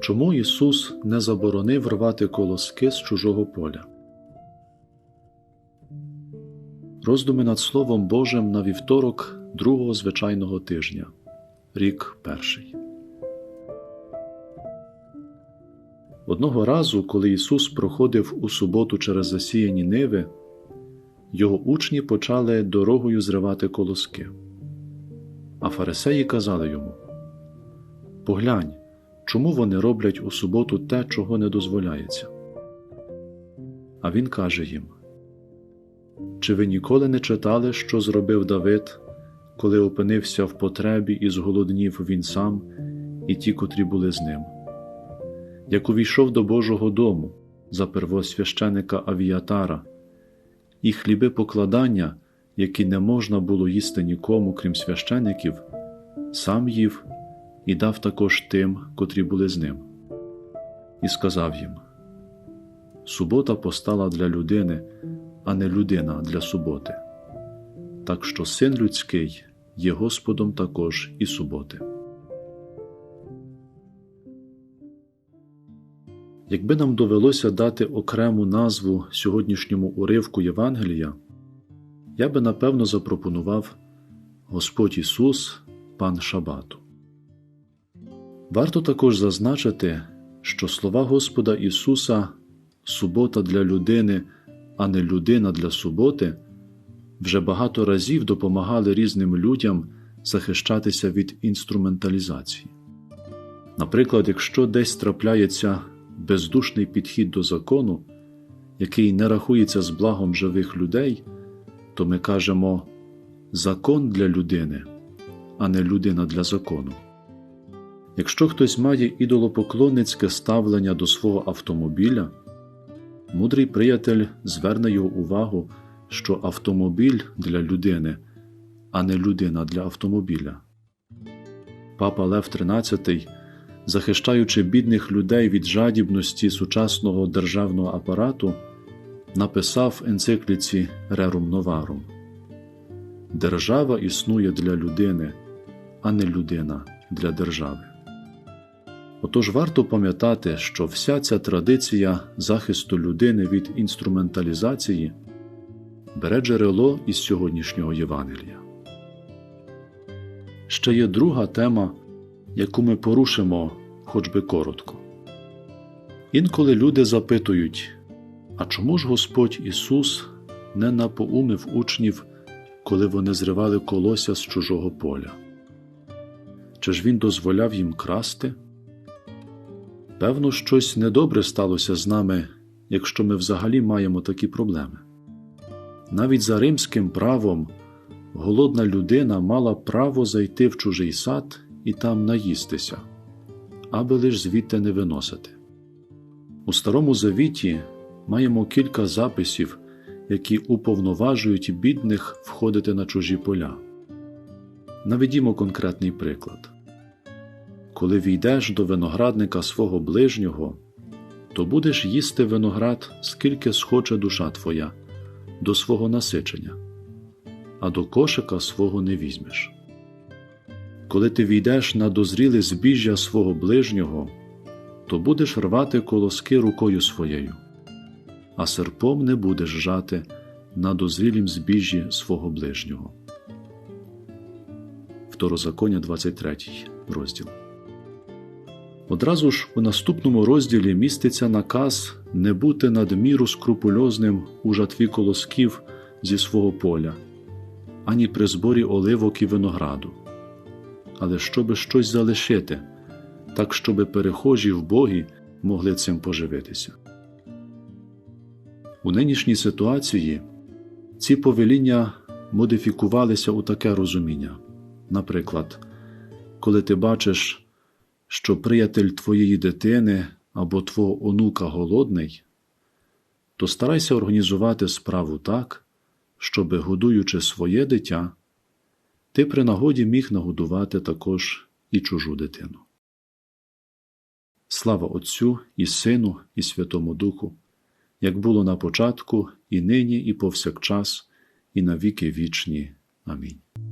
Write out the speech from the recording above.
Чому Ісус не заборонив рвати колоски з чужого поля? Роздуми над Словом Божим на вівторок другого звичайного тижня, рік перший. Одного разу, коли Ісус проходив у суботу через засіяні ниви, його учні почали дорогою зривати колоски. А фарисеї казали йому: Поглянь, чому вони роблять у суботу те, чого не дозволяється. А він каже їм: Чи ви ніколи не читали, що зробив Давид, коли опинився в потребі і зголоднів він сам і ті, котрі були з ним? Як увійшов до Божого дому за первосвященика Авіатара, і хліби покладання, які не можна було їсти нікому, крім священиків, сам їв і дав також тим, котрі були з ним. І сказав їм: Субота постала для людини, а не людина для суботи. Так що син людський є Господом також і суботи. Якби нам довелося дати окрему назву сьогоднішньому уривку Євангелія, я би напевно запропонував Господь Ісус, Пан Шабату. Варто також зазначити, що слова Господа Ісуса субота для людини, а не людина для суботи вже багато разів допомагали різним людям захищатися від інструменталізації. Наприклад, якщо десь трапляється бездушний підхід до закону, який не рахується з благом живих людей, то ми кажемо закон для людини, а не людина для закону. Якщо хтось має ідолопоклонницьке ставлення до свого автомобіля, мудрий приятель зверне його увагу, що автомобіль для людини, а не людина для автомобіля. Папа Лев XIII, захищаючи бідних людей від жадібності сучасного державного апарату, написав енцикліці Rerum Novarum Держава існує для людини, а не людина для держави. Отож варто пам'ятати, що вся ця традиція захисту людини від інструменталізації бере джерело із сьогоднішнього Євангелія. Ще є друга тема, яку ми порушимо хоч би коротко. Інколи люди запитують, а чому ж Господь Ісус не напоумив учнів, коли вони зривали колося з чужого поля? Чи ж Він дозволяв їм красти? Певно, щось недобре сталося з нами, якщо ми взагалі маємо такі проблеми. Навіть за римським правом голодна людина мала право зайти в чужий сад і там наїстися, аби лиш звідти не виносити. У Старому Завіті маємо кілька записів, які уповноважують бідних входити на чужі поля. Наведімо конкретний приклад. Коли війдеш до виноградника свого ближнього, то будеш їсти виноград, скільки схоче душа твоя, до свого насичення, а до кошика свого не візьмеш. Коли ти війдеш на дозріле збіжжя свого ближнього, то будеш рвати колоски рукою своєю, а серпом не будеш жати на дозрілім збіжжі свого ближнього. Второзаконня 23 розділ. Одразу ж у наступному розділі міститься наказ не бути надміру скрупульозним у жатві колосків зі свого поля, ані при зборі оливок і винограду, але щоби щось залишити, так щоби перехожі в Богі могли цим поживитися. У нинішній ситуації ці повеління модифікувалися у таке розуміння. Наприклад, коли ти бачиш що приятель твоєї дитини або твого онука голодний, то старайся організувати справу так, щоби, годуючи своє дитя, ти при нагоді міг нагодувати також і чужу дитину. Слава Отцю і Сину, і Святому Духу, як було на початку, і нині, і повсякчас, і на віки вічні. Амінь.